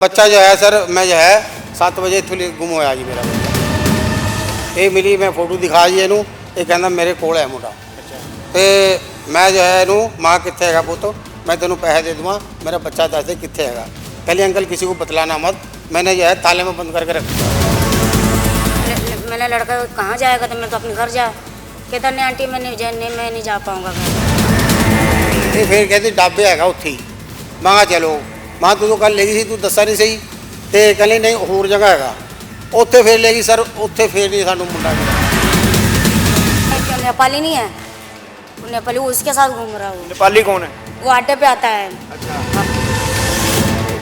ਬੱਚਾ ਜੋ ਹੈ ਸਰ ਮੈਂ ਜੋ ਹੈ 7 ਵਜੇ ਇੱਥੋਂ ਲਈ ਗੁੰਮ ਹੋਇਆ ਜੀ ਮੇਰਾ ਬੱਚਾ ਇਹ ਮਿਲੀ ਮੈਂ ਫੋਟੋ ਦਿਖਾ ਜੀ ਇਹਨੂੰ ਇਹ ਕਹਿੰਦਾ ਮੇਰੇ ਕੋਲ ਹੈ ਮੁੰਡਾ ਤੇ ਮੈਂ ਜੋ ਹੈ ਇਹਨੂੰ ਮਾਂ ਕਿੱਥੇ ਹੈਗਾ ਪੁੱਤ ਮੈਂ ਤੈਨੂੰ ਪੈਸੇ ਦੇ ਦੂੰਗਾ ਮੇਰਾ ਬੱਚਾ ਦੱਸ ਦੇ ਕਿੱਥੇ ਹੈਗਾ कहली अंकल किसी को बतलाना मत मैंने जो है ताले में बंद करके रखा ल- मैंने लड़का कहाँ जाएगा तो मैं तो अपने घर जा कहता नहीं आंटी मैं नहीं जा नहीं मैं नहीं जा पाऊँगा घर ਇਹ ਫਿਰ ਕਹਿੰਦੀ ਡਾਬੇ ਹੈਗਾ ਉੱਥੇ ਹੀ ਮੈਂ ਕਿਹਾ ਚਲੋ ਮਾਂ ਤੂੰ ਤਾਂ ਕੱਲ ਲੈ ਗਈ ਸੀ ਤੂੰ ਦੱਸਿਆ ਨਹੀਂ ਸਹੀ ਤੇ ਕਹਿੰਦੀ ਨਹੀਂ ਹੋਰ ਜਗ੍ਹਾ ਹੈਗਾ ਉੱਥੇ ਫੇਰ ਲੈ ਗਈ ਸਰ ਉੱਥੇ ਫੇਰ ਨਹੀਂ ਸਾਨੂੰ ਮੁੰਡਾ ਮਿਲਿਆ क्यों नेपाली नहीं है वो नेपाली वो उसके साथ घूम रहा है ਨੇਪਾਲੀ ਕੌਣ ਹੈ वो वो अड्डे पे आता है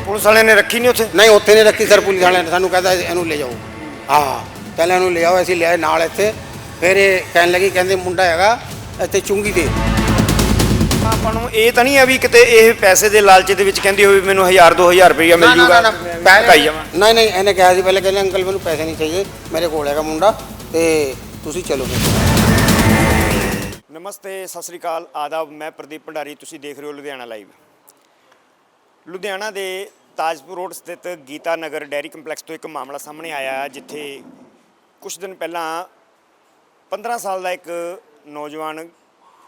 ਪੁਲਿਸ ਵਾਲਿਆਂ ਨੇ ਰੱਖੀ ਨਹੀਂ ਉੱਥੇ ਨਹੀਂ ਉੱਥੇ ਨਹੀਂ ਰੱਖੀ ਸਰ ਪੁਲਿਸ ਵਾਲਿਆਂ ਨੇ ਸਾਨੂੰ ਕਹਿੰਦਾ ਇਹਨੂੰ ਲੈ ਜਾਓ ਹਾਂ ਪਹਿਲਾਂ ਇਹਨੂੰ ਲੈ ਆਓ ਅਸੀਂ ਲਿਆਏ ਨਾਲ ਇੱਥੇ ਫਿਰ ਇਹ ਕਹਿਣ ਲੱਗੀ ਕਹਿੰਦੇ ਮੁੰਡਾ ਹੈਗਾ ਇੱਥੇ ਚੁੰਗੀ ਦੇ ਆਪਾਂ ਨੂੰ ਇਹ ਤਾਂ ਨਹੀਂ ਹੈ ਵੀ ਕਿਤੇ ਇਹ ਪੈਸੇ ਦੇ ਲਾਲਚ ਦੇ ਵਿੱਚ ਕਹਿੰਦੀ ਹੋਵੇ ਮੈਨੂੰ 1000 2000 ਰੁਪਈਆ ਮਿਲ ਜੂਗਾ। ਕਾਈ ਜਾਵਾਂ। ਨਹੀਂ ਨਹੀਂ ਇਹਨੇ ਕਿਹਾ ਸੀ ਪਹਿਲੇ ਕਹਿੰਦੇ ਅੰਕਲ ਮੈਨੂੰ ਪੈਸੇ ਨਹੀਂ ਚਾਹੀਏ ਮੇਰੇ ਕੋਲ ਹੈਗਾ ਮੁੰਡਾ ਤੇ ਤੁਸੀਂ ਚਲੋ। ਨਮਸਤੇ ਸਤਿ ਸ੍ਰੀ ਅਕਾਲ ਆਦਾਬ ਮੈਂ ਪ੍ਰਦੀਪ ਭੰਡਾਰੀ ਤੁਸੀਂ ਦੇਖ ਰਹੇ ਹੋ ਲੁਧਿਆਣਾ ਲਾਈਵ। ਲੁਧਿਆਣਾ ਦੇ ਤਾਜਪੁਰ ਰੋਡ ਸਥਿਤ ਗੀਤਾ ਨਗਰ ਡੈਰੀ ਕੰਪਲੈਕਸ ਤੋਂ ਇੱਕ ਮਾਮਲਾ ਸਾਹਮਣੇ ਆਇਆ ਜਿੱਥੇ ਕੁਝ ਦਿਨ ਪਹਿਲਾਂ 15 ਸਾਲ ਦਾ ਇੱਕ ਨੌਜਵਾਨ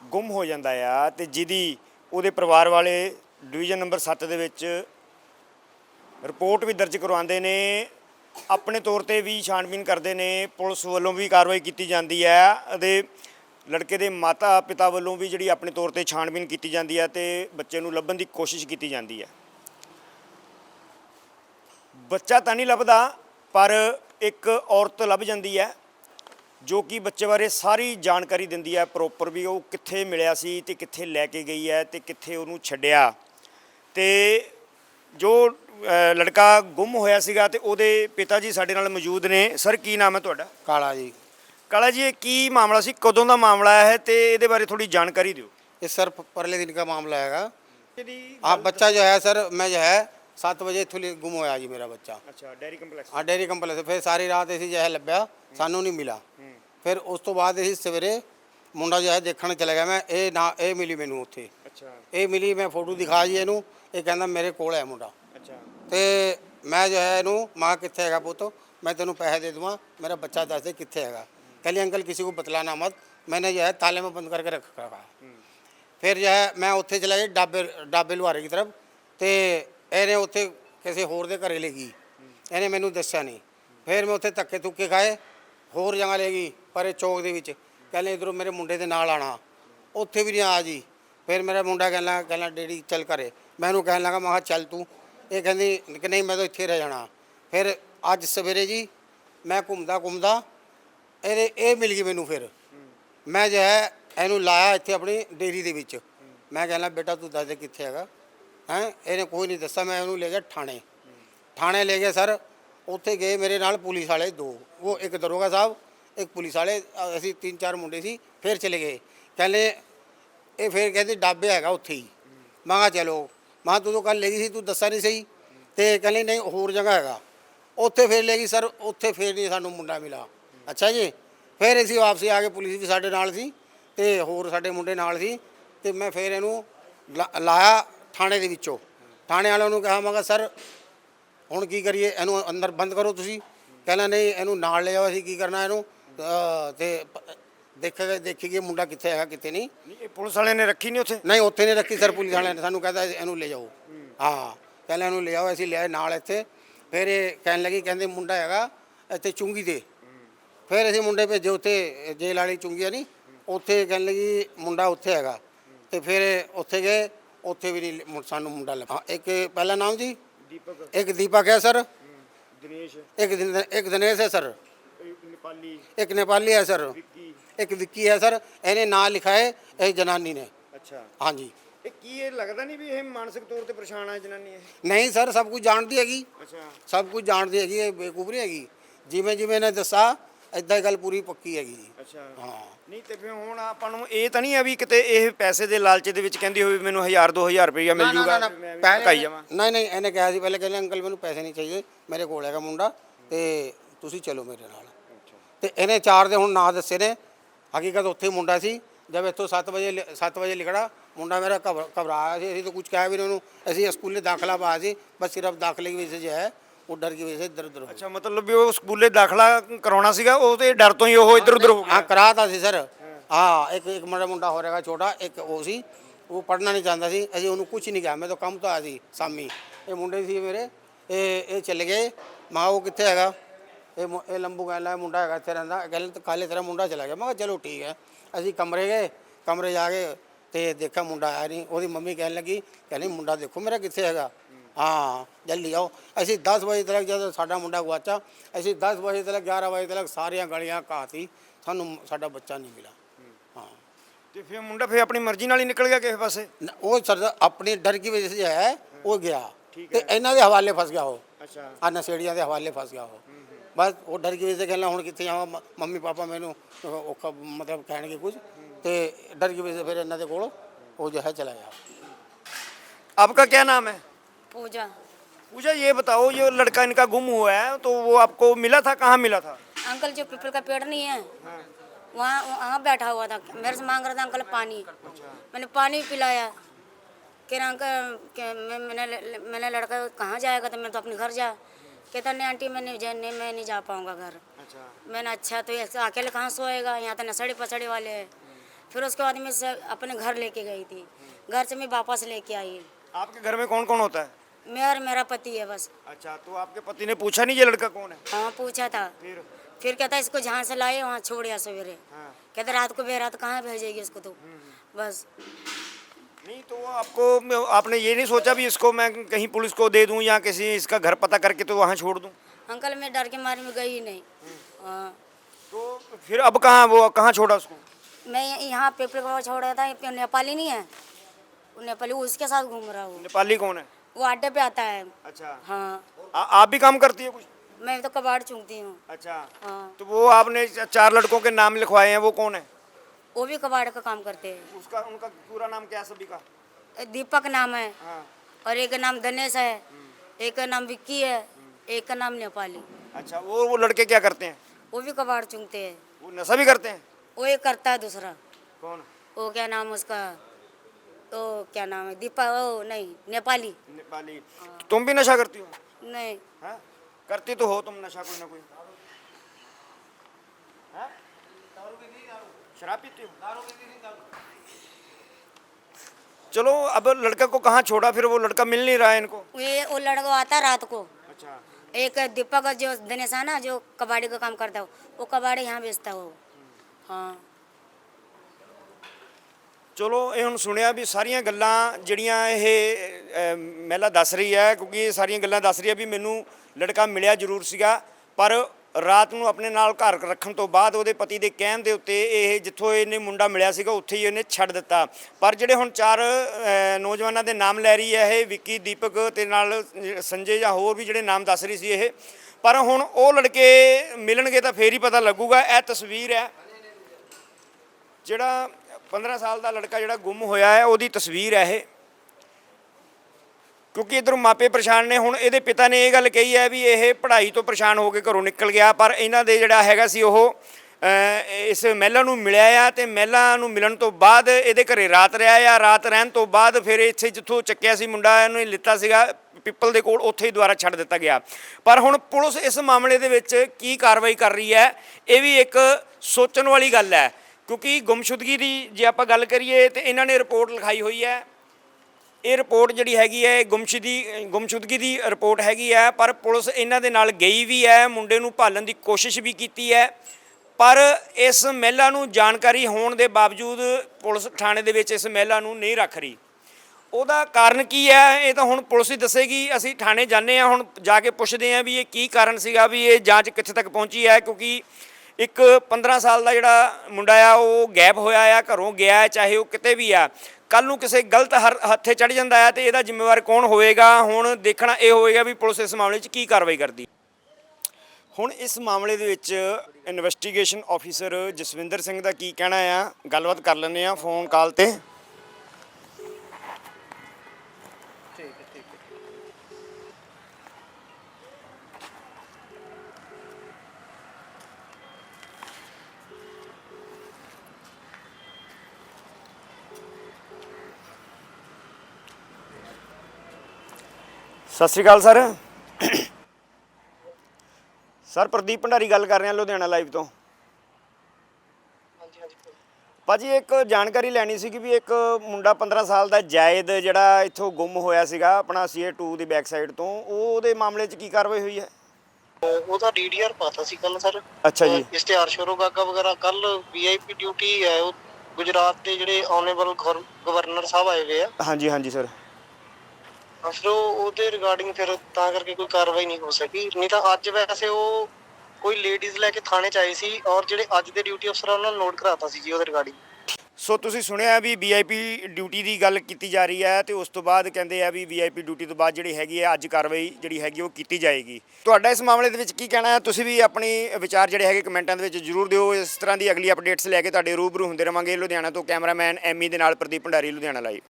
ਗੁੰਮ ਹੋ ਜਾਂਦਾ ਆ ਤੇ ਜਿਹਦੀ ਉਹਦੇ ਪਰਿਵਾਰ ਵਾਲੇ ਡਿਵੀਜ਼ਨ ਨੰਬਰ 7 ਦੇ ਵਿੱਚ ਰਿਪੋਰਟ ਵੀ ਦਰਜ ਕਰਵਾਉਂਦੇ ਨੇ, ਆਪਣੇ ਤੌਰ ਤੇ ਵੀ ਛਾਣਬੀਨ ਕਰਦੇ ਨੇ, ਪੁਲਿਸ ਵੱਲੋਂ ਵੀ ਕਾਰਵਾਈ ਕੀਤੀ ਜਾਂਦੀ ਹੈ ਅਤੇ ਲੜਕੇ ਦੇ ਮਾਤਾ ਪਿਤਾ ਵੱਲੋਂ ਵੀ ਜਿਹੜੀ ਆਪਣੇ ਤੌਰ ਤੇ ਛਾਣਬੀਨ ਕੀਤੀ ਜਾਂਦੀ ਹੈ ਤੇ ਬੱਚੇ ਨੂੰ ਲੱਭਣ ਦੀ ਕੋਸ਼ਿਸ਼ ਕੀਤੀ ਜਾਂਦੀ ਹੈ ਬੱਚਾ ਤਾਂ ਨਹੀਂ ਲੱਭਦਾ, ਪਰ ਇੱਕ ਔਰਤ ਲੱਭ ਜਾਂਦੀ ਹੈ ਜੋ ਕਿ ਬੱਚੇ ਬਾਰੇ ਸਾਰੀ ਜਾਣਕਾਰੀ ਦਿੰਦੀ ਹੈ ਪ੍ਰੋਪਰ ਵੀ ਉਹ ਕਿੱਥੇ ਮਿਲਿਆ ਸੀ ਤੇ ਕਿੱਥੇ ਲੈ ਕੇ ਗਈ ਹੈ ਤੇ ਕਿੱਥੇ ਉਹਨੂੰ ਛੱਡਿਆ ਤੇ ਜੋ ਅ, ਲੜਕਾ ਗੁੰਮ ਹੋਇਆ ਸੀਗਾ ਤੇ ਉਹਦੇ ਪਿਤਾ ਜੀ ਸਾਡੇ ਨਾਲ ਮੌਜੂਦ ਨੇ ਸਰ ਕੀ ਨਾਮ ਹੈ ਤੁਹਾਡਾ ਕਾਲਾ ਜੀ ਕਾਲਾ ਜੀ ਇਹ ਕੀ ਮਾਮਲਾ ਸੀ ਕਦੋਂ ਦਾ ਮਾਮਲਾ ਹੈ ਤੇ ਇਹਦੇ ਬਾਰੇ ਥੋੜੀ ਜਾਣਕਾਰੀ ਦਿਓ ये सर परले दिन का मामला हैगा ਇਹਦੀ आप बच्चा जो है सर मैं जो है 7 ਵਜੇ ਇੱਥੋਂ ਲਈ ਗੁੰਮ ਹੋਇਆ ਜੀ ਮੇਰਾ ਬੱਚਾ। ਅੱਛਾ ਡੈਰੀ ਕੰਪਲੈਕਸ ਹਾਂ ਡੇਰੀ ਕੰਪਲੈਕਸ ਫਿਰ ਸਾਰੀ ਰਾਤ ਅਸੀਂ ਜਿਹੜਾ ਲੱਭਿਆ ਸਾਨੂੰ ਨਹੀਂ ਮਿਲਾ ਫਿਰ ਉਸ ਤੋਂ ਬਾਅਦ ਅਸੀਂ ਸਵੇਰੇ ਮੁੰਡਾ ਜਿਹੜਾ ਦੇਖਣ ਚਲਾ ਗਿਆ ਮੈਂ ਇਹ ਨਾ ਇਹ ਮਿਲੀ ਮੈਨੂੰ ਉੱਥੇ। ਅੱਛਾ। ਇਹ ਮਿਲੀ ਮੈਂ ਫੋਟੋ ਦਿਖਾ ਜੀ ਇਹਨੂੰ ਇਹ ਕਹਿੰਦਾ ਮੇਰੇ ਕੋਲ ਹੈ ਮੁੰਡਾ। ਅੱਛਾ। ਤੇ ਮੈਂ ਜੋ ਹੈ ਇਹਨੂੰ ਮਾਂ ਕਿੱਥੇ ਹੈਗਾ ਪੁੱਤ? ਮੈਂ ਤੈਨੂੰ ਪੈਸੇ ਦੇ ਦੂੰਗਾ ਮੇਰਾ ਬੱਚਾ ਦੱਸ ਦੇ ਕਿੱਥੇ ਹੈਗਾ? ਕਹਿੰਦੀ ਅੰਕਲ ਕਿਸੇ ਨੂੰ ਬਤਲਾਣਾ ਮਤ ਮੈਨੇ ਜੋ ਹੈ ਤਾਲੇ ਮੇਂ ਬੰਦ ਕਰਕੇ ਰੱਖਾ ਫਿਰ ਜੋ ਹੈ ਮੈਂ ਉੱਥੇ ਚਲਾ ਗਿਆ ਡਾਬੇ ਡਾਬੇ ਲੁਹਾਰੇ ਦੀ ਤਰਫ। ਤੇ ਇਹਨੇ ਉੱਥੇ ਕਿਸੇ ਹੋਰ ਦੇ ਘਰੇ ਲੈ ਗਈ। ਇਹਨੇ ਮੈਨੂੰ ਦੱਸਿਆ ਨਹੀਂ। ਫਿਰ ਮੈਂ ਉੱਥੇ ਧੱਕੇ ਧੁੱਕੇ ਖਾਏ, ਹੋਰ ਜਗ੍ਹਾ ਲੈ ਗਈ, ਪਰੇ ਚੌਕ ਦੇ ਵਿੱਚ। ਕਹਿੰਦੇ ਇਧਰੋਂ ਮੇਰੇ ਮੁੰਡੇ ਦੇ ਨਾਲ ਆਣਾ ਉੱਥੇ ਵੀ ਨਹੀਂ ਆ ਜੀ। ਫਿਰ ਮੇਰਾ ਮੁੰਡਾ ਕਹਿੰਦਾ ਕਹਿੰਦਾ, ਡੈਡੀ, ਚੱਲ ਘਰੇ। ਮੈਂ ਉਹਨੂੰ ਕਹਿਣ ਲੱਗਾ, ਮੈਂ ਕਿਹਾ, ਚੱਲ ਤੂੰ। ਇਹ ਕਹਿੰਦੀ, ਕਿ ਨਹੀਂ, ਮੈਂ ਤਾਂ ਇੱਥੇ ਰਹਿ ਜਾਣਾ। ਫਿਰ ਅੱਜ ਸਵੇਰੇ ਜੀ ਮੈਂ ਘੁੰਮਦਾ ਘੁੰਮਦਾ ਇਹਦੇ, ਇਹ ਮਿਲ ਗਈ ਮੈਨੂੰ ਫਿਰ। ਮੈਂ ਜੋ ਹੈ, ਇਹਨੂੰ ਲਾਇਆ ਇੱਥੇ ਆਪਣੀ ਡੇਰੀ ਦੇ ਵਿੱਚ। ਮੈਂ ਕਹਿੰਦਾ, ਬੇਟਾ, ਤੂੰ ਦੱਸ ਦੇ ਕਿੱਥੇ ਹੈਗਾ? ਹੈ? ਇਹਨੇ ਕੋਈ ਨਹੀਂ ਦੱਸਿਆ, ਮੈਂ ਉਹਨੂੰ ਲੈ ਗਿਆ ਥਾਣੇ। ਥਾਣੇ ਲੈ ਗਿਆ ਸਰ, ਉੱਥੇ ਗਏ ਮੇਰੇ ਨਾਲ ਪੁਲਿਸ ਵਾਲੇ ਦੋ। ਉਹ ਇੱਕ ਦਰੋਗਾ ਸਾਹਿਬ, ਇੱਕ ਪੁਲਿਸ ਵਾਲੇ, ਅਸੀਂ ਤਿੰਨ ਚਾਰ ਮੁੰਡੇ ਸੀ, ਫਿਰ ਚਲੇ ਗਏ। ਕਹਿੰਦੇ, ਇਹ ਫਿਰ ਕਹਿੰਦੇ ਡਾਬੇ ਹੈਗਾ ਉੱਥੇ ਹੀ। ਮੈਂ ਕਿਹਾ ਚਲੋ, ਮੈਂ ਕਿਹਾ ਤੂੰ ਤਾਂ ਕੱਲ ਲੈ ਗਈ ਸੀ, ਤੂੰ ਦੱਸਿਆ ਨਹੀਂ ਸਹੀ। ਤੇ ਕਹਿੰਦੇ, ਨਹੀਂ, ਹੋਰ ਜਗ੍ਹਾ ਹੈਗਾ। ਉੱਥੇ ਫਿਰ ਲੈ ਗਈ ਸਰ, ਉੱਥੇ ਫਿਰ ਨਹੀਂ ਸਾਨੂੰ ਮੁੰਡਾ ਮਿਲਾ ਅੱਛਾ ਜੀ? ਫਿਰ ਅਸੀਂ ਵਾਪਸੀ ਆ ਕੇ ਪੁਲਿਸ ਵੀ ਸਾਡੇ ਨਾਲ ਸੀ ਤੇ ਹੋਰ ਸਾਡੇ ਮੁੰਡੇ ਨਾਲ ਸੀ ਤੇ ਮੈਂ ਫਿਰ ਇਹਨੂੰ ਲਾ- ਲਾਇਆ। ਥਾਣੇ ਦੇ ਵਿੱਚੋਂ। ਥਾਣੇ ਵਾਲਿਆਂ ਨੂੰ ਕਿਹਾ ਮੈਂ ਸਰ ਹੁਣ ਕੀ ਕਰੀਏ? ਇਹਨੂੰ ਅੰਦਰ ਬੰਦ ਕਰੋ ਤੁਸੀਂ। ਕਹਿੰਦਾ ਨਹੀਂ ਇਹਨੂੰ ਨਾਲ ਲੈ ਜਾਓ ਅਸੀਂ ਕੀ ਕਰਨਾ ਇਹਨੂੰ? ਤੇ ਦੇਖੇਗਾ ਦੇਖੀਏ ਮੁੰਡਾ ਕਿੱਥੇ ਹੈਗਾ ਕਿੱਥੇ ਨਹੀਂ। ਨਹੀਂ ਇਹ ਪੁਲਿਸ ਵਾਲਿਆਂ ਨੇ ਰੱਖੀ ਨਹੀਂ ਉੱਥੇ? ਨਹੀਂ ਉੱਥੇ ਨਹੀਂ ਰੱਖੀ ਸਰ ਪੁਲਿਸ ਵਾਲਿਆਂ ਨੇ। ਸਾਨੂੰ ਕਹਿੰਦਾ ਇਹਨੂੰ ਲੈ ਜਾਓ। ਹਾਂ ਕਹਿੰਦਾ ਇਹਨੂੰ ਲੈ ਆਓ ਅਸੀਂ ਲਿਆਏ ਨਾਲ ਇੱਥੇ। ਫਿਰ ਇਹ ਕਹਿਣ ਲੱਗੀ ਕਹਿੰਦੇ ਮੁੰਡਾ ਹੈਗਾ ਇੱਥੇ ਚੁੰਗੀ ਦੇ। ਫਿਰ ਅਸੀਂ ਮੁੰਡੇ ਭੇਜੇ ਉੱਥੇ ਜੇਲ੍ਹ ਵਾਲੀ ਚੁੰਗੀਆਂ ਨਹੀਂ। ਉੱਥੇ ਕਹਿਣ ਲੱਗੀ ਮੁੰਡਾ ਉੱਥੇ ਹੈਗਾ। ਤੇ ਫਿਰ ਉੱਥੇ ਗਏ। ਉੱਥੇ ਵੀ ਨਹੀਂ ਮੁ- ਸਾਨੂੰ ਮੁੰਡਾ ਲੱਭਾ ਇੱਕ ਪਹਿਲਾ ਨਾਮ ਜੀ? ਦੀਪਕ। ਇੱਕ ਦੀਪਕ ਹੈ ਸਰ। ਦਿਨੇਸ਼। ਇੱਕ ਦਿਨ ਇੱਕ ਦਿਨੇਸ਼ ਹੈ ਸਰ। ਨੇਪਾਲੀ। ਇੱਕ ਨੇਪਾਲੀ ਹੈ ਸਰ। ਵਿੱਕੀ। ਇੱਕ ਵਿੱਕੀ ਹੈ ਸਰ। ਇਹਨੇ ਨਾਂ ਲਿਖਾ ਹੈ ਇਹ ਜਨਾਨੀ ਨੇ। ਅੱਛਾ। ਹਾਂਜੀ ਇਹ ਕੀ ਇਹ ਲੱਗਦਾ ਨਹੀਂ ਵੀ ਇਹ ਮਾਨਸਿਕ ਤੌਰ ਤੇ ਪਰੇਸ਼ਾਨ ਹੈ ਜਨਾਨੀ ਇਹ? ਨਹੀਂ ਸਰ ਸਭ ਕੁਝ ਜਾਣਦੀ ਹੈਗੀ। ਅੱਛਾ। ਸਭ ਕੁਝ ਜਾਣਦੀ ਹੈਗੀ ਇਹ ਨਹੀਂ ਹੈਗੀ। ਜਿਵੇਂ ਜਿਵੇਂ ਇਹਨੇ ਦੱਸਾ ਇਦਾਂ ਹੀ ਗੱਲ ਪੂਰੀ ਪੱਕੀ ਹੈਗੀ ਜੀ। ਅੱਛਾ। ਹਾਂ। ਨਹੀਂ ਤੇ ਫਿਰ ਹੁਣ ਆਪਾਂ ਨੂੰ ਇਹ ਤਾਂ ਨਹੀਂ ਹੈ ਵੀ ਕਿਤੇ ਇਹ ਪੈਸੇ ਦੇ ਲਾਲਚ ਦੇ ਵਿੱਚ ਕਹਿੰਦੀ ਹੋਵੇ ਮੈਨੂੰ 1000 2000 ਰੁਪਈਆ ਮਿਲ ਜੂਗਾ। ਮੈਂ ਵੀ ਭਕਾਈ ਜਾਵਾਂ। ਨਹੀਂ ਨਹੀਂ ਇਹਨੇ ਕਿਹਾ ਸੀ ਪਹਿਲੇ ਕਹਿੰਦੇ ਅੰਕਲ ਮੈਨੂੰ ਪੈਸੇ ਨਹੀਂ ਚਾਹੀਏ ਮੇਰੇ ਕੋਲ ਹੈਗਾ ਮੁੰਡਾ ਤੇ ਤੁਸੀਂ ਚਲੋ ਮੇਰੇ ਨਾਲ। ਤੇ ਇਹਨੇ ਚਾਰ ਦੇ ਹੁਣ ਨਾਂ ਦੱਸੇ ਨੇ। ਹਕੀਕਤ ਉੱਥੇ ਹੀ ਮੁੰਡਾ ਸੀ। ਜਦ ਇੱਥੋਂ 7 ਵਜੇ 7 ਵਜੇ ਲਿਖੜਾ ਮੁੰਡਾ ਮੇਰਾ ਘਬਰਾ ਘਬਰਾਇਆ ਸੀ। ਅਸੀਂ ਤਾਂ ਕੁਝ ਕਹਿ ਵੀ ਨਹੀਂ ਉਹਨੂੰ। ਅਸੀਂ ਸਕੂਲੇ ਦਾਖਲਾ ਪਾਇਆ ਸੀ। ਬਸ ਸਿਰਫ ਦਾਖਲੇ ਦੀ ਵਜ੍ਹਾ ਸੇ ਜੋ ਹੈ। ਉਹ ਡਰ ਗਈ ਵੈਸੇ ਇੱਧਰ ਉੱਧਰ ਅੱਛਾ ਮਤਲਬ ਵੀ ਉਹ ਸਕੂਲੇ ਦਾਖਲਾ ਕਰਾਉਣਾ ਸੀਗਾ ਉਹ ਤੇ ਡਰ ਤੋਂ ਹੀ ਉਹ ਇੱਧਰ ਉੱਧਰ ਹੋ ਗਿਆ ਕਰਾਤਾ ਸੀ ਸਰ। ਹਾਂ ਇੱਕ ਇੱਕ ਮੁੰਡਾ ਮੁੰਡਾ ਹੋ ਰਿਹਾਗਾ ਛੋਟਾ ਇੱਕ ਉਹ ਸੀ। ਉਹ ਪੜਨਾ ਨਹੀਂ ਚਾਹੁੰਦਾ ਸੀ। ਅਸੀਂ ਉਹਨੂੰ ਕੁਝ ਨਹੀਂ ਕਿਹਾ। ਮੈਂ ਤਾਂ ਕੰਮ ਤੋਂ ਆਇਆ ਸੀ ਸਾਮੀ। ਇਹ ਮੁੰਡੇ ਸੀ ਮੇਰੇ। ਇਹ ਇਹ ਚਲੇ ਗਏ। ਮਾਂ ਉਹ ਕਿੱਥੇ ਹੈਗਾ? ਇਹ ਮੁ- ਇਹ ਲੰਬੂ ਗੈਲਾ ਮੁੰਡਾ ਹੈਗਾ ਇੱਥੇ ਰਹਿੰਦਾ। ਗੈਲ ਕਾਲੇ ਤੇਰਾ ਮੁੰਡਾ ਚਲਾ ਗਿਆ। ਮੈਂ ਕਿਹਾ ਚਲੋ ਠੀਕ ਹੈ। ਅਸੀਂ ਕਮਰੇ ਗਏ। ਕਮਰੇ ਜਾ ਕੇ ਤੇ ਦੇਖਿਆ ਮੁੰਡਾ ਆਇਆ ਨਹੀਂ। ਉਹਦੀ ਮੰਮੀ ਕਹਿਣ ਲੱਗੀ ਕਹਿੰਦੀ ਮੁੰਡਾ ਦੇਖੋ ਮੇਰਾ ਕਿੱਥੇ ਹੈਗਾ? ਹਾਂ ਜਲਦੀ ਆਓ ਅਸੀਂ 10 ਵਜੇ ਤੱਕ ਜਦੋਂ ਸਾਡਾ ਮੁੰਡਾ ਗਵਾਚਾ ਅਸੀਂ 10 ਵਜੇ ਤੱਕ 11 ਵਜੇ ਤੱਕ ਸਾਰੀਆਂ ਗਲੀਆਂ ਘਾਤੀ ਸਾਨੂੰ ਸਾਡਾ ਬੱਚਾ ਨਹੀਂ ਮਿਲਾ ਹਾਂ ਤੇ ਫਿਰ ਮੁੰਡਾ ਫਿਰ ਆਪਣੀ ਮਰਜ਼ੀ ਨਾਲ ਹੀ ਨਿਕਲ ਗਿਆ ਕਿਸੇ ਪਾਸੇ ਨ- ਉਹ ਸਰ ਆਪਣੀ ਡਰ ਕੀ ਵਜ੍ਹਾ ਸੇ ਹੈ ਉਹ ਗਿਆ ਤੇ ਇਹਨਾਂ ਦੇ ਹਵਾਲੇ ਫਸ ਗਿਆ ਉਹ ਅੱਛਾ ਆ ਨਸ਼ੇੜੀਆਂ ਦੇ ਹਵਾਲੇ ਫਸ ਗਿਆ ਉਹ ਬਸ ਉਹ ਡਰ ਕੀ ਵਜ੍ਹਾ ਸੇ ਕਹਿੰਦਾ ਹੁਣ ਕਿੱਥੇ ਜਾਵਾਂ ਮ- ਮੰਮੀ ਪਾਪਾ ਮੈਨੂੰ ਔਖਾ ਮਤਲਬ ਕਹਿਣਗੇ ਕੁਝ ਤੇ ਡਰ ਕੀ ਵਜ੍ਹਾ ਸੇ ਫਿਰ ਇਹਨਾਂ ਦੇ ਕੋਲ ਉਹ ਜੋ ਹੈ ਚਲਾ ਗਿਆ आपका क्या नाम है पूजा। पूजा ये बताओ ये लड़का इनका गुम हुआ है तो वो आपको मिला था? कहाँ मिला था? अंकल जो पीपल का पेड़ नहीं है वहाँ वहाँ बैठा हुआ था। मेरे से मांग रहा था अंकल पानी। मैंने पानी पिलाया। कह रहा अंकल मैंने मैंने लड़का कहाँ जाएगा तो मैं तो अपने घर जा। कहता नहीं आंटी मैं नहीं जा नहीं मैं नहीं जा पाऊँगा घर। अच्छा। मैंने अच्छा तो ऐसे अकेले कहाँ सोएगा? यहाँ तो नसड़ी पसड़ी वाले हैं। फिर उसके बाद मैं से अपने घर लेके गई थी। घर से मैं वापस लेके आई। आपके घर में कौन कौन होता है? मैं और मेरा पति है बस। अच्छा तो आपके पति ने पूछा नहीं ये लड़का कौन है? हाँ पूछा था। फिर? फिर कहता इसको जहाँ से लाए वहाँ छोड़ गया सवेरे। हाँ। कहते रात को बेरात कहाँ भेजेगी इसको तो? बस। नहीं तो आपको आपने ये नहीं सोचा भी इसको मैं कहीं पुलिस को दे दूँ या किसी इसका घर पता करके तो वहाँ छोड़ दूँ? अंकल मैं डर के मारे में गई ही नहीं हाँ। तो फिर अब कहाँ वो कहाँ छोड़ा उसको? मैं यहाँ पेपर छोड़ा था नेपाली नहीं है। नेपाली उसके साथ घूम रहा हूँ नेपाली कौन है? वो अड्डे पे आता है। अच्छा। हाँ। आ, आप भी काम करती है कुछ? मैं तो कबाड़ चूंकती हूँ। अच्छा। हाँ। तो वो आपने चार लड़कों के नाम लिखवाए हैं वो कौन है? वो भी कबाड़ का काम करते हैं। उसका उनका पूरा नाम क्या है सभी का? दीपक नाम है। हाँ। और एक का नाम दिनेश है। एक का नाम विक्की है। एक का नाम नेपाली। अच्छा वो वो लड़के क्या करते हैं? वो भी कबाड़ चूंगते हैं। वो नशा भी करते हैं? वो एक करता है दूसरा। कौन? वो क्या नाम उसका? तो क्या नाम है दीपा ओ नहीं नेपाली। नेपाली। तो तुम भी नशा करती हो? नहीं। हाँ? करती तो हो तुम नशा कोई ना कोई। हाँ? शराब पीती हो? चलो अब लड़का को कहाँ छोड़ा? फिर वो लड़का मिल नहीं रहा है इनको। ये वो लड़का आता रात को। अच्छा। एक दीपक जो दिनेश है ना जो कबाड़ी का काम करता हो वो कबाड़ी यहाँ बेचता हो हाँ। ਚਲੋ, ਇਹ ਹੁਣ ਸੁਣਿਆ ਵੀ ਸਾਰੀਆਂ ਗੱਲਾਂ ਜਿਹੜੀਆਂ ਇਹ ਮਹਿਲਾ ਦੱਸ ਰਹੀ ਹੈ, ਕਿਉਂਕਿ ਇਹ ਸਾਰੀਆਂ ਗੱਲਾਂ ਦੱਸ ਰਹੀ ਹੈ ਵੀ ਮੈਨੂੰ ਲੜਕਾ ਮਿਲਿਆ ਜ਼ਰੂਰ ਸੀਗਾ, ਪਰ ਰਾਤ ਨੂੰ ਆਪਣੇ ਨਾਲ ਘਰ ਰੱਖਣ ਤੋਂ ਬਾਅਦ ਉਹਦੇ ਪਤੀ ਦੇ ਕਹਿਣ ਦੇ ਉੱਤੇ ਇਹ ਜਿੱਥੋਂ ਇਹਨੇ ਮੁੰਡਾ ਮਿਲਿਆ ਸੀਗਾ, ਉੱਥੇ ਹੀ ਇਹਨੇ ਛੱਡ ਦਿੱਤਾ। ਪਰ ਜਿਹੜੇ ਹੁਣ ਚਾਰ ਨੌਜਵਾਨਾਂ ਦੇ ਨਾਮ ਲੈ ਰਹੀ ਹੈ ਇਹ, ਵਿੱਕੀ, ਦੀਪਕ ਤੇ ਨਾਲ ਸੰਜੇ ਜਾਂ ਹੋਰ ਵੀ ਜਿਹੜੇ ਨਾਮ ਦੱਸ ਰਹੀ ਸੀ ਇਹ, ਪਰ ਹੁਣ ਉਹ ਲੜਕੇ ਮਿਲਣਗੇ ਤਾਂ ਫੇਰ ਹੀ ਪਤਾ ਲੱਗੂਗਾ, ਇਹ ਤਸਵੀਰ ਹੈ। ਜਿਹੜਾ 15 ਸਾਲ ਦਾ ਲੜਕਾ ਜਿਹੜਾ ਗੁੰਮ ਹੋਇਆ ਹੈ, ਉਹਦੀ ਤਸਵੀਰ ਹੈ ਇਹ। ਕਿਉਂਕਿ ਇਧਰੋਂ ਮਾਪੇ ਪਰੇਸ਼ਾਨ ਨੇ, ਹੁਣ ਇਹਦੇ ਪਿਤਾ ਨੇ ਇਹ ਗੱਲ ਕਹੀ ਹੈ ਵੀ ਇਹ ਪੜ੍ਹਾਈ ਤੋਂ ਪਰੇਸ਼ਾਨ ਹੋ ਕੇ ਘਰੋਂ ਨਿਕਲ ਗਿਆ, ਪਰ ਇਹਨਾਂ ਦੇ ਜਿਹੜਾ ਹੈਗਾ ਸੀ ਉਹ ਇਸ ਮਹਿਲਾ ਨੂੰ ਮਿਲਿਆ ਆ ਤੇ ਮਹਿਲਾ ਨੂੰ ਮਿਲਣ ਤੋਂ ਬਾਅਦ ਇਹਦੇ ਘਰੇ ਰਾਤ ਰਿਹਾ ਆ। ਰਾਤ ਰਹਿਣ ਤੋਂ ਬਾਅਦ ਫਿਰ ਇੱਥੇ ਜਿੱਥੋਂ ਚੱਕਿਆ ਸੀ ਮੁੰਡਾ, ਇਹਨੂੰ ਲਿੱਤਾ ਸੀਗਾ, ਪਿੱਪਲ ਦੇ ਕੋਲ, ਉੱਥੇ ਹੀ ਦੁਬਾਰਾ ਛੱਡ ਦਿੱਤਾ ਗਿਆ। ਪਰ ਹੁਣ ਪੁਲਿਸ ਇਸ ਮਾਮਲੇ ਦੇ ਵਿੱਚ ਕੀ ਕਾਰਵਾਈ ਕਰ ਰਹੀ ਹੈ, ਇਹ ਵੀ ਇੱਕ ਸੋਚਣ ਵਾਲੀ ਗੱਲ ਹੈ। ਕਿਉਂਕਿ ਗੁੰਮਸ਼ੁਦਗੀ ਦੀ ਜੇ ਆਪਾਂ ਗੱਲ ਕਰੀਏ ਤੇ ਇਹਨਾਂ ਨੇ ਰਿਪੋਰਟ ਲਿਖਾਈ ਹੋਈ ਹੈ। ਇਹ ਰਿਪੋਰਟ ਜਿਹੜੀ ਹੈਗੀ ਹੈ, ਇਹ ਗੁੰਮਸ਼ੁਦੀ, ਗੁੰਮਸ਼ੁਦਗੀ ਦੀ ਰਿਪੋਰਟ ਹੈਗੀ ਹੈ, ਪਰ ਪੁਲਿਸ ਇਹਨਾਂ ਦੇ ਨਾਲ ਗਈ ਵੀ ਹੈ, ਮੁੰਡੇ ਨੂੰ ਭਾਲਣ ਦੀ ਕੋਸ਼ਿਸ਼ ਵੀ ਕੀਤੀ ਹੈ। ਪਰ ਇਸ ਮਹਿਲਾ ਨੂੰ ਜਾਣਕਾਰੀ ਹੋਣ ਦੇ ਬਾਵਜੂਦ ਪੁਲਿਸ ਥਾਣੇ ਦੇ ਵਿੱਚ ਇਸ ਮਹਿਲਾ ਨੂੰ ਨਹੀਂ ਰੱਖ ਰਹੀ। ਉਹਦਾ ਕਾਰਨ ਕੀ ਹੈ, ਇਹ ਤਾਂ ਹੁਣ ਪੁਲਿਸ ਹੀ ਦੱਸੇਗੀ। ਅਸੀਂ ਥਾਣੇ ਜਾਂਦੇ ਆ ਹੁਣ ਜਾ ਕੇ ਪੁੱਛਦੇ ਆ ਵੀ ਇਹ ਕੀ ਕਾਰਨ ਸੀਗਾ, ਵੀ ਇਹ ਜਾਂਚ ਕਿੱਥੇ ਤੱਕ ਪਹੁੰਚੀ ਹੈ, ਕਿਉਂਕਿ ਇੱਕ 15 ਸਾਲ ਦਾ ਜਿਹੜਾ ਮੁੰਡਾ ਆ, ਉਹ ਗੈਪ ਹੋਇਆ ਆ, ਘਰੋਂ ਗਿਆ ਚਾਹੇ ਉਹ ਕਿਤੇ ਵੀ ਆ। ਕੱਲ ਨੂੰ ਕਿਸੇ ਗਲਤ ਹਰ- ਹੱਥੇ ਚੜ ਜਾਂਦਾ ਹੈ ਤੇ ਇਹਦਾ ਜ਼ਿੰਮੇਵਾਰ ਕੌਣ ਹੋਵੇਗਾ? ਹੁਣ ਦੇਖਣਾ ਇਹ ਹੋਵੇਗਾ ਵੀ ਪੁਲਿਸ ਇਸ ਮਾਮਲੇ 'ਚ ਕੀ ਕਾਰਵਾਈ ਕਰਦੀ। ਹੁਣ ਇਸ ਮਾਮਲੇ ਦੇ ਵਿੱਚ ਇਨਵੈਸਟੀਗੇਸ਼ਨ ਆਫੀਸਰ ਜਸਵਿੰਦਰ ਸਿੰਘ ਦਾ ਕੀ ਕਹਿਣਾ ਆ? ਗੱਲਬਾਤ ਕਰ ਲੈਂਦੇ ਆ ਫੋਨ ਕਾਲ ਤੇ। ਸਤਿ ਸ਼੍ਰੀ ਅਕਾਲ ਸਰ। ਸਰ ਪ੍ਰਦੀਪ ਭੰਡਾਰੀ ਗੱਲ ਕਰ ਰਹੇ ਹਾਂ ਲੁਧਿਆਣਾ ਲਾਈਵ ਤੋਂ। ਭਾਜੀ ਇੱਕ ਜਾਣਕਾਰੀ ਲੈਣੀ ਸੀ ਕਿ ਵੀ ਇੱਕ ਮੁੰਡਾ 15 ਸਾਲ ਦਾ ਜਾਇਦ ਜਿਹੜਾ ਇੱਥੋਂ ਗੁੰਮ ਹੋਇਆ ਸੀਗਾ ਆਪਣਾ ਸੀਏ2 ਦੀ ਬੈਕ ਸਾਈਡ ਤੋਂ ਉਹ ਉਹਦੇ ਮਾਮਲੇ 'ਚ ਕੀ ਕਾਰਵਾਈ ਹੋਈ ਹੈ? ਉਹਦਾ ਡੀਡੀਆਰ ਪਾਤਾ ਸੀ ਕੱਲ ਸਰ। ਅੱਛਾ ਜੀ। ਇਸ਼ਤਿਹਾਰ ਸ਼ੁਰੂ ਗਾਗਾ ਵਗੈਰਾ ਕੱਲ ਵੀਆਈਪੀ ਡਿਊਟੀ ਹੈ ਉਹ ਗੁਜਰਾਤ ਦੇ ਜਿਹੜੇ ਆਨਰੇਬਲ ਗਵਰਨਰ ਸਾਹਿਬ ਆਏ ਹੋਏ ਆ। ਹਾਂਜੀ ਹਾਂਜੀ ਸਰ। ਫਿਰ ਉਹਦੇ ਰਿਗਾਰਡਿੰਗ ਫਿਰ ਤਾਂ ਕਰਕੇ ਕੋਈ ਕਾਰਵਾਈ ਨਹੀਂ ਹੋ ਸਕੀ। ਨਹੀਂ ਤਾਂ ਅੱਜ ਵੈਸੇ ਉਹ ਕੋਈ ਲੇਡੀਜ਼ ਲੈ ਕੇ ਥਾਣੇ ਚ ਆਏ ਸੀ ਔਰ ਜਿਹੜੇ ਅੱਜ ਦੇ ਡਿਊਟੀ ਅਫਸਰ ਆ, ਉਹਨਾਂ ਨੂੰ ਨੋਟ ਕਰਾਤਾ ਸੀ ਜੀ ਉਹਦੇ ਰਿਗਾਰਡਿੰਗ ਸੋ ਤੁਸੀਂ ਸੁਣਿਆ ਵੀ ਵੀਆਈਪੀ ਡਿਊਟੀ ਦੀ ਗੱਲ ਕੀਤੀ ਜਾ ਰਹੀ ਹੈ ਤੇ ਉਸ ਤੋਂ ਬਾਅਦ ਕਹਿੰਦੇ ਆ ਵੀ ਵੀਆਈਪੀ ਡਿਊਟੀ ਤੋਂ ਬਾਅਦ ਜਿਹੜੀ ਹੈਗੀ ਹੈ, ਅੱਜ ਕਾਰਵਾਈ ਜਿਹੜੀ ਹੈਗੀ ਉਹ ਕੀਤੀ ਜਾਏਗੀ। ਤੁਹਾਡਾ ਇਸ ਮਾਮਲੇ ਦੇ ਵਿੱਚ ਕੀ ਕਹਿਣਾ ਹੈ? ਤੁਸੀਂ ਵੀ ਆਪਣੀ ਵਿਚਾਰ ਜਿਹੜੇ ਹੈਗੇ ਕਮੈਂਟਾਂ ਦੇ ਵਿੱਚ ਜਰੂਰ ਦਿਓ। ਇਸ ਤਰ੍ਹਾਂ ਦੀ ਅਗਲੀ ਅਪਡੇਟਸ ਲੈ ਕੇ ਤੁਹਾਡੇ ਰੂਬਰੂ ਹੁੰਦੇ ਰਵਾਂਗੇ ਲੁਧਿਆਣਾ ਤੋਂ ਕੈਮਰਾਮੈਨ ਐਮੀ ਦੇ ਨਾਲ ਪ੍ਰਦੀਪ ਭੰਡਾਰੀ, ਲੁਧਿਆਣਾ ਲਾਈਵ